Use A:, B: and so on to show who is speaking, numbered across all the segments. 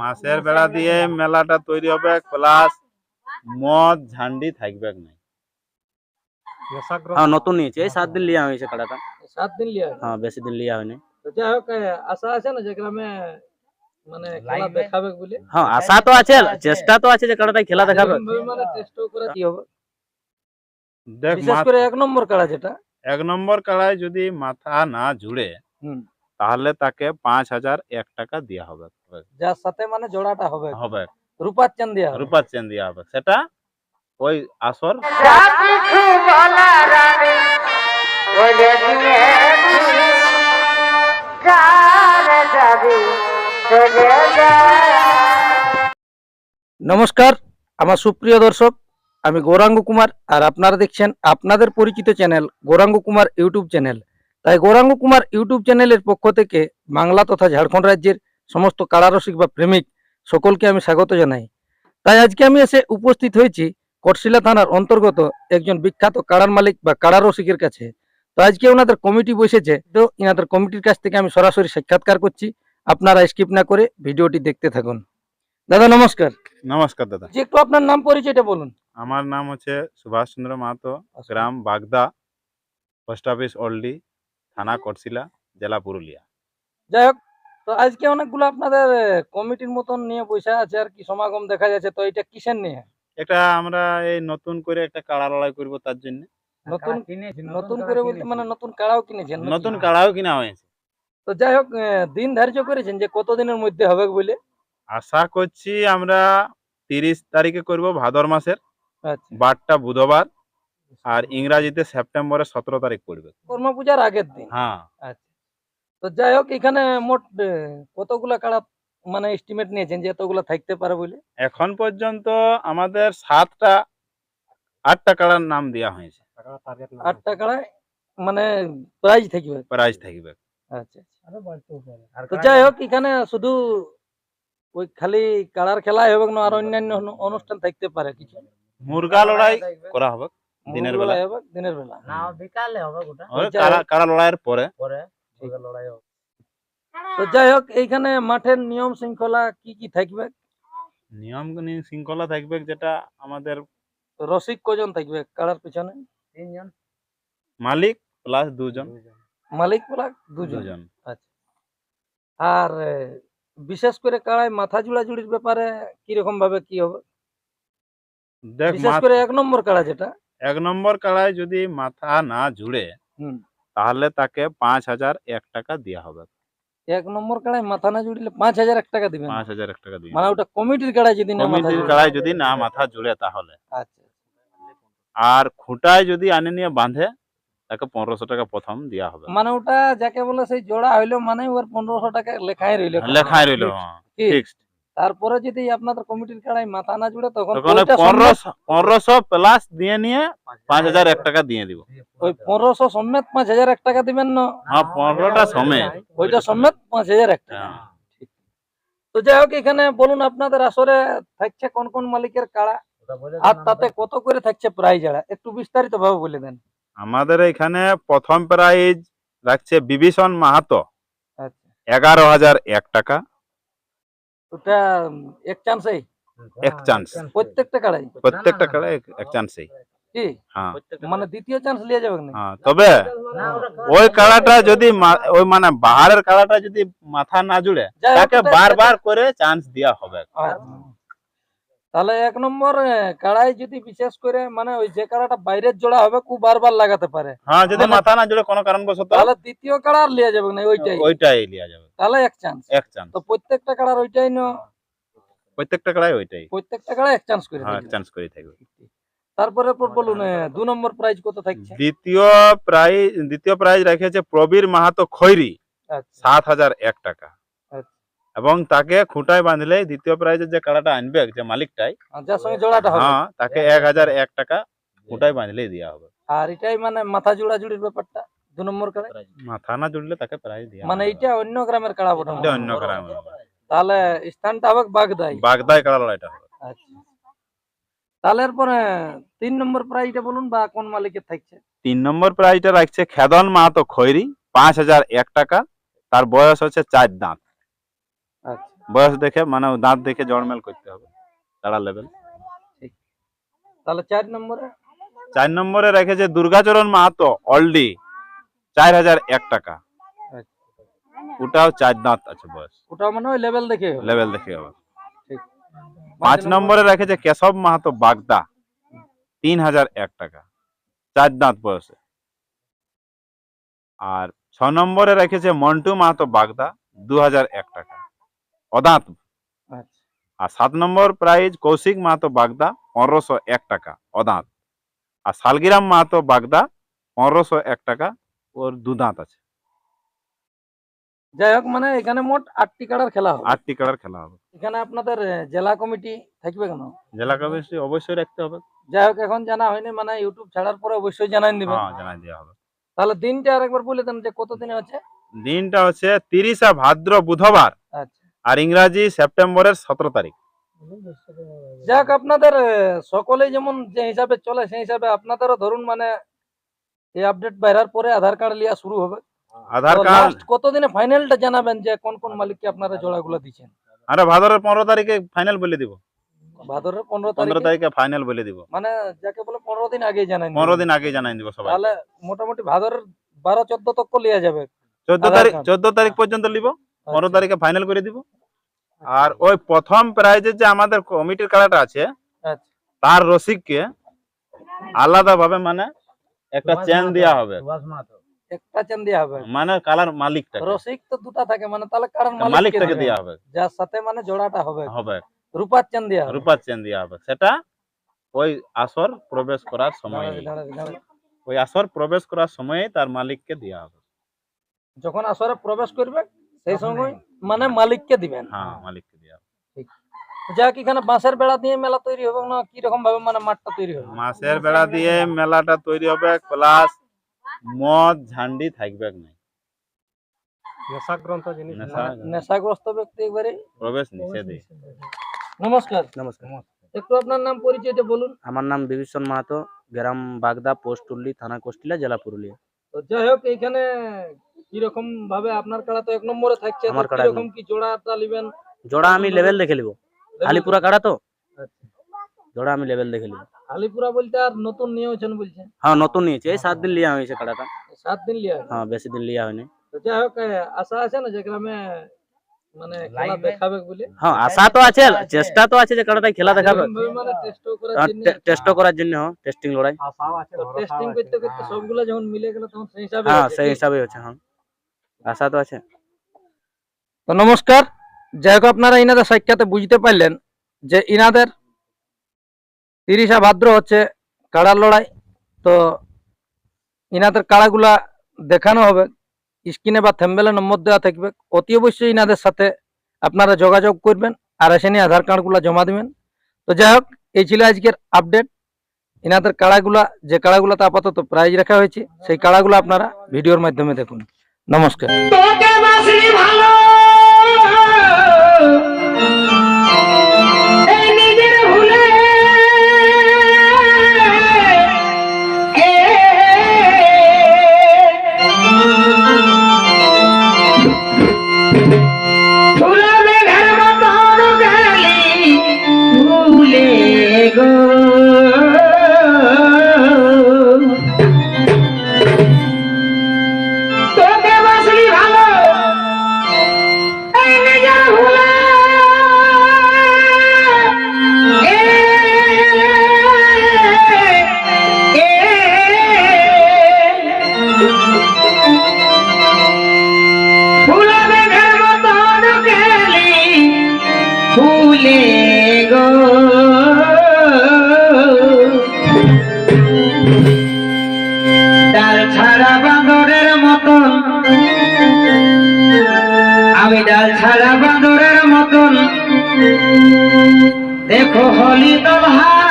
A: মাসের বেড়া দিয়ে মেলাটা তৈরি হবে প্লাস মদ ঝান্ডি থাকবে না
B: হ্যাঁ নতুন নিয়েছে এই সাত দিন লিয়া হয়েছে কাড়াটা
C: সাত দিন লিয়া
B: হ্যাঁ বেশি দিন লিয়া হয়নি।
C: যাই হোক আশা আছে না যে গ্রামে মানে খেলা দেখাবে বলে?
B: হ্যাঁ আশা তো আছে চেষ্টা তো আছে যে কাড়াটাই খেলা দেখাবে।
C: মানে টেস্টও করে কি হবে?
A: দেখ
C: বিশেষ করে এক নম্বর কাড়া যেটা।
A: এক নম্বর কাড়ায় যদি মাথা না জুড়ে
C: হুম।
A: তাহলে তাকে পাঁচ হাজার এক টাকা দেওয়া হবে।
C: যার সাথে মানে জোড়াটা হবে।
A: হবে।
C: রূপার চান হবে।
A: রূপার চেন দেওয়া হবে। সেটা ওই আসর
C: নমস্কার আমার সুপ্রিয় দর্শক আমি গৌরাঙ্গ কুমার আর আপনারা দেখছেন আপনাদের পরিচিত channel Gouranga Kumar YouTube channel. তাই গৌরাঙ্গ কুমার ইউটিউব চ্যানেলের পক্ষ থেকে বাংলা তথা ঝাড়খণ্ড রাজ্যের সমস্ত কারারসিক বা প্রেমিক সকলকে আমি স্বাগত জানাই। তাই আজকে আমি এসে উপস্থিত হয়েছি কটশিলা থানার অন্তর্গত একজন বিখ্যাত কাড়ার মালিক বা কারারসিকের কাছে। তো আজকে ওনাদের কমিটি বসেছে তো ইনাদের কমিটির কাছ থেকে আমি সরাসরি সাক্ষাৎকার করছি। আপনারা স্কিপ না করে ভিডিওটি দেখতে থাকুন। দাদা নমস্কার।
A: নমস্কার দাদা।
C: যে একটু আপনার নাম পরিচয়টা বলুন।
A: আমার নাম হচ্ছে সুভাষ চন্দ্র মাহাতো গ্রাম বাগদা পোস্ট অফিস ওল্ডি থানা কটশিলা জেলা পুরুলিয়া।
C: যাই হোক তো আজকে অনেকগুলো আপনাদের কমিটির মতন নিয়ে বসে আছে আর কি সমাগম দেখা যাচ্ছে তো এটা কিসের নিয়ে?
A: এটা আমরা এই নতুন করে একটা কাড়া লড়াই করব তার জন্য।
C: নতুন নতুন করে বলতে মানে নতুন কাড়াও কিনেছেন
A: নতুন কাড়াও কিনা হয়েছে।
C: তো যাই হোক দিন ধার্য করেছেন যে কত দিনের মধ্যে হবে বলে?
A: আশা করছি আমরা তিরিশ তারিখে করব ভাদর মাসের।
C: আচ্ছা।
A: বারটা বুধবার। আর ইংরাজিতে সেপ্টেম্বরের সতেরো তারিখ পড়বে।
C: কর্মা পূজার আগের দিন?
A: হ্যাঁ।
C: আচ্ছা। তো যাই হোক এখানে মোট কতগুলা কাড়া মানে এস্টিমেট নিয়েছেন যে এতগুলা থাকতে পারে বলে
A: এখন পর্যন্ত আমাদের সাতটা আটটা কাড়ার নাম দেওয়া হয়েছে।
C: আটটা কাড়ায় মানে প্রাইজ থাকবে?
A: প্রাইজ থাকবে।
C: আচ্ছা তো যাই হোক এখানে শুধু ওই খালি কাড়ার খেলাই হবে না আর অন্যান্য অনুষ্ঠান থাকতে পারে কিছু।
A: মুরগা লড়াই করা হবে দিনের বেলা।
C: হবে দিনের বেলা।
D: বিকালে হবে গোটা।
A: কাড়া। কাড়া লড়াইয়ের পরে।
D: লড়াই হবে।
C: তো যাই হোক এইখানে মাঠের নিয়ম শৃঙ্খলা কি কি থাকবে?
A: নিয়ম শৃঙ্খলা থাকবে যেটা আমাদের
C: রসিক কজন থাকবে? কাড়ার পিছনে?
D: তিনজন।
A: মালিক প্লাস দুজন।
C: মালিক দুজন। আচ্ছা। আর বিশেষ করে কাড়ায় মাথা জুড়াজুড়ির ব্যাপারে কীরকম ভাবে কি হবে? বিশেষ করে এক নম্বর কাড়া যেটা?
A: এক নম্বর কাড়ায় যদি মাথা না জুড়ে
C: হুম।
A: তাহলে তাকে পাঁচ হাজার এক টাকা দেওয়া হবে।
C: এক নম্বর কাড়ায় মাথা না জুড়লে পাঁচ হাজার এক টাকা দিবেন
A: পাঁচ হাজার এক টাকা দিয়ে
C: মানে ওটা কমিটির কাড়ায় যদি না
A: কমিটির। কাড়ায় যদি না মাথা জুড়ে তাহলে।
C: আচ্ছা
A: আর খুঁটায় যদি আনে নিয়ে বাঁধে তাকে পনেরোশো টাকা প্রথম দেওয়া হবে।
C: মানে ওটা যাকে বলে সেই জোড়া হইল মানে ওর পনেরোশো টাকা লেখাই রইল।
A: লেখায় রইল ফিক্সড
C: তারপরে যদি আপনাদের কমিটির কাড়াই মাথা না জুড়ে তখন সমেত-
A: পনেরোশো প্লাস দিয়ে নিয়ে পাঁচ হাজার এক টাকা দিয়ে দিব।
C: ওই পনেরোশো সমেত পাঁচ হাজার এক টাকা দিবেন না?
A: হ্যাঁ পনেরোটা সময়
C: ওইটা সমেত পাঁচ হাজার এক টাকা।
A: হ্যাঁ।
C: তো যাই হোক এখানে বলুন আপনাদের আসরে থাকছে কোন কোন মালিকের কাড়া? আর তাতে কত করে থাকছে প্রাইজ এরা? একটু বিস্তারিত ভাবে বলে দেন।
A: আমাদের এখানে প্রথম প্রাইজ রাখছে বিভীষণ মাহাতো।
C: আচ্ছা।
A: এগারো হাজার এক টাকা।
C: ওটা এক চান্সেই
A: এক চান্স
C: প্রত্যেকটা কাড়াই।
A: প্রত্যেকটা এক- চান্সেই
C: কি?
A: হ্যাঁ।
C: মানে দ্বিতীয় চান্স লিয়ে যাবে না
A: হ্যাঁ তবে ওই কাড়াটা যদি ওই মানে বাহারের কাড়াটা যদি মাথা না জুড়ে তাকে বারবার করে চান্স দেওয়া হবে।
C: আচ্ছা। তাহলে এক নম্বর কাড়াই যদি বিশেষ করে মানে ওই যে কাড়াটা বাইরের জোড়া হবে খুব বারবার লাগাতে পারে।
A: হ্যাঁ যদি
C: মানে-
A: মাথা না জুড়ে কোনো কারণবশত
C: তাহলে দ্বিতীয় কাড়া আর লিয়ে যাবে না ওইটাই।
A: ওইটাই লিয়া যাবে।
C: তাহলে এক চান্স
A: এক চান্স
C: তো প্রত্যেকটা কাড়ার ওইটাই না
A: প্রত্যেকটা কাড়াই ওইটাই।
C: প্রত্যেকটা কাড়া এক চান্স করে
A: হ্যাঁ এক চান্স করে থাকবে।
C: তারপরে পর বলুন দু নম্বর প্রাইজ কত থাকছে?
A: দ্বিতীয় প্রাইজ দ্বিতীয় প্রাইজ রেখেছে প্রবীর মাহাতো খৈরি
C: আচ্ছা।
A: সাত হাজার এক টাকা। এবং তাকে খুঁটায় বাঁধলে দ্বিতীয় প্রাইজের যে কাড়াটা আনবে যে মালিকটাই
C: যার সঙ্গে জোড়াটা হবে।
A: হ্যাঁ তাকে এক হাজার এক টাকা খুঁটায় বাঁধলেই দেওয়া হবে।
C: আর এটাই মানে মাথা জোড়া জুড়ির ব্যাপারটা দু নম্বর কাড়া
A: মাথা না জুড়লে তাকে প্রাইজ দেওয়া
C: মানে। এইটা অন্য গ্রামের কাড়া বটে।
A: এটা অন্য গ্রাম
C: তাহলে স্থানটা হবে বাগদাই।
A: বাগদায় কাড়া লড়াইটা হবে।
C: আচ্ছা। তাহলে এরপরে তিন নম্বর প্রাইজটা বলুন বা কোন মালিকের থাকছে?
A: তিন নম্বর প্রাইজটা রাখছে খেদন মাহাতো খৈরি পাঁচ হাজার এক টাকা। তার বয়স হচ্ছে চার দাঁত। বয়স দেখে মানে দাঁত দেখে জড়মেল করতে হবে তারা লেভেল
C: তাহলে চার নম্বরে?
A: চার নম্বরে রেখেছে দুর্গাচরণ মাহাতো অলডি চার হাজার এক টাকা। ওটাও চার দাঁত আছে বয়স।
C: ওটা মানে লেভেল দেখে
A: লেভেল দেখে হবে। পাঁচ নম্বরে রেখেছে কেশব মাহাতো বাগদা তিন হাজার এক টাকা। চার দাঁত বয়সে। আর ছ নম্বরে রেখেছে মন্টু মাহাতো বাগদা দু হাজার এক টাকা। অদাঁত
C: আচ্ছা।
A: আর সাত নম্বর প্রাইজ কৌশিক মাহাতো বাগদা পনেরোশো এক টাকা অদাঁত আর শালগিরাম মাহাতো বাগদা পনেরোশো এক টাকা ওর দু দাঁত আছে।
C: যাই হোক মানে এখানে মোট আটটি কাড়ার খেলা হবে।
A: আটটি কালার খেলা হবে।
C: এখানে আপনাদের জেলা কমিটি থাকবে কেন?
A: জেলা কমিটি অবশ্যই রাখতে হবে।
C: যাই হোক এখন জানা হয়নি মানে ইউটিউব ছাড়ার পরে অবশ্যই জানাই দিবেন।
A: হ্যাঁ জানাই দেওয়া হবে।
C: তাহলে দিনটা আরেকবার বলে দেন যে কত দিনে আছে
A: দিনটা হচ্ছে তিরিশা ভাদ্র বুধবার। আর ইংরাজি সেপ্টেম্বরের সতেরো তারিখ।
C: যাক আপনাদের আহ, সকলেই যেমন যে হিসাবে চলে সেই হিসাবে আপনাদেরও ধরুন মানে এই আপডেট বাইরার পরে আধার কার্ড লিয়া শুরু হবে।
A: আধার কার্ড
C: কতদিনে ফাইনালটা জানাবেন যে কোন কোন মালিককে আপনারা জোড়াগুলো দিচ্ছেন?
A: আরে ভাদরের পনেরো তারিখে ফাইনাল বলে দিব।
C: ভাদরের পনেরো
A: পনেরো
C: তারিখ?
A: তারিখে ফাইনাল বলে দিব।
C: মানে যাকে বলে পনেরো দিন আগে জানাই
A: পনেরো দিন আগে জানাই দিব সবাই
C: তাহলে মোটামুটি ভাদরের বারো চোদ্দ তক লিয়া যাবে
A: চোদ্দ তারিখ। চোদ্দ তারিখ পর্যন্ত নিব পনেরো
C: আচ্ছা।
A: তারিখে ফাইনাল করে দিব। আর ওই প্রথম প্রাইজের যে আমাদের কমিটির খেলাটা আছে
C: আচ্ছা।
A: তার রসিককে আলাদা ভাবে মানে একটা চেন দেওয়া হবে।
C: একটা চেন দেওয়া হবে।
A: মানে কালার মালিকটাকে।
C: রসিক তো দুটা থাকে মানে তাহলে কারণ
A: মালিকটাকে দেওয়া হবে।
C: যার সাথে মানে জোড়াটা হবে।
A: হবে।
C: রূপার চেন দেওয়া
A: রূপার চেন দেওয়া হবে। সেটা ওই আসর প্রবেশ করার সময়। ওই আসর প্রবেশ করার সময়ে তার মালিককে দেওয়া হবে।
C: যখন আসরে প্রবেশ করবে সেই সময় মানে মালিককে দিবেন।
A: হ্যাঁ মালিককে দেওয়া
C: যাক এখানে বাঁশের বেড়া দিয়ে মেলা তৈরি হবে না? কি রকম ভাবে মানে মাঠটা তৈরি হবে?
A: মাসের বেড়া দিয়ে মেলাটা তৈরি হবে প্লাস মদ ঝান্ডি থাকবে না
D: নেশাগ্রন্থ জিনিস
C: নেশাগ্রস্ত। ব্যক্তি একবারে
A: প্রবেশ নিষেধে।
C: নমস্কার।
B: নমস্কার।
C: একটু আপনার নাম পরিচয়টা বলুন।
B: আমার নাম বিভীষণ মাহাতো গ্রাম বাগদা পোস্ট উল্লি থানা কোষ্টিলা জেলা পুরুলিয়া।
C: তো যাই হোক এইখানে কীরকম ভাবে আপনার কাড়া তো এক নম্বরে থাকছে তো
B: আমার কাড়া এক
C: কীরকম কি জোড়াটা নিবেন?
B: জোড়া আমি লেভেল দেখে নিব। আলিপুরা কাড়া তো?
C: আচ্ছা।
B: জোড়া আমি লেভেল দেখে নিব।
C: আলিপুরা বলতে আর নতুন নিয়েছেন বলছেন?
B: হ্যাঁ নতুন নিয়েছে। এই সাত দিন লিয়া হয়েছে কাড়াটা।
C: সাত দিন লিয়া
B: হ্যাঁ বেশি দিন লিয়া হয়নি।
C: তো যাই হোক এ, আশা আছে না যে গ্রামে মানে খেলা
D: Live এ?
C: দেখাবে বলে?
B: হ্যাঁ আশা তো আছে চেষ্টা তো আছে যে কাড়াটা খেলা দেখাবে।
C: এরকমভাবে মানে টেস্টও করার জন্য
B: টেস্ট করার জন্য টেস্টিং লড়াই।
D: আশাও আছে
C: তো টেস্টিং করতে করতে সবগুলো যখন মিলে গেল তখন সেই হিসাবে
B: হ্যাঁ
C: হচ্ছে,
B: সেই
C: ঠিক?
B: হিসাবে হচ্ছে হ্যাঁ। আশা তো আছে।
C: তো নমস্কার, যাই হোক আপনারা ইনাদের সাক্ষাতে বুঝতে পারলেন যে ইনাদের তিরিশা ভাদ্র হচ্ছে কাড়ার লড়াই। তো ইনাদের কাড়াগুলা দেখানো হবে, স্ক্রিনে বা থেম্বেলে নম্বর দেওয়া থাকবে। অতি অবশ্যই ইনাদের সাথে আপনারা যোগাযোগ করবেন, আর এসে নিয়ে আধার কার্ডগুলা জমা দিবেন। তো যাই হোক, এই ছিল আজকের আপডেট। ইনাদের কাড়াগুলা, যে কাড়াগুলাতে আপাতত প্রাইজ রাখা হয়েছে, সেই কাড়াগুলো আপনারা ভিডিওর মাধ্যমে দেখুন। নমস্কার।
E: আমি ডাল ছাড়া বাঁদরের মতন দেখো হলি দলহারায়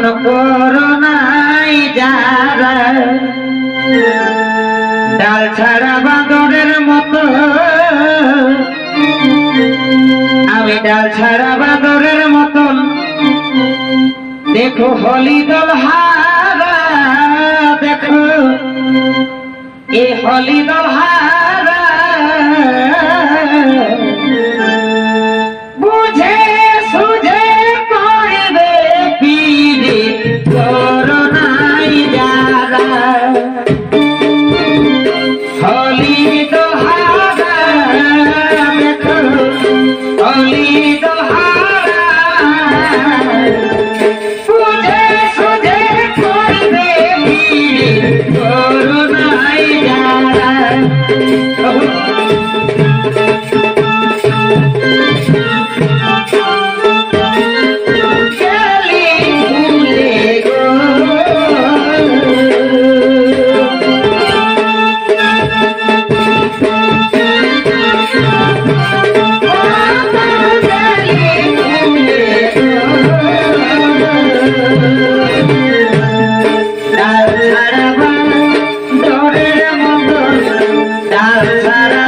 E: এখন করোনাই ডাল ছাড়া বাঁদরের মতো। আমি ডাল ছাড়া বাদরের মতন। দেখো হলি দল হারা, দেখো। এ হলি দল হারা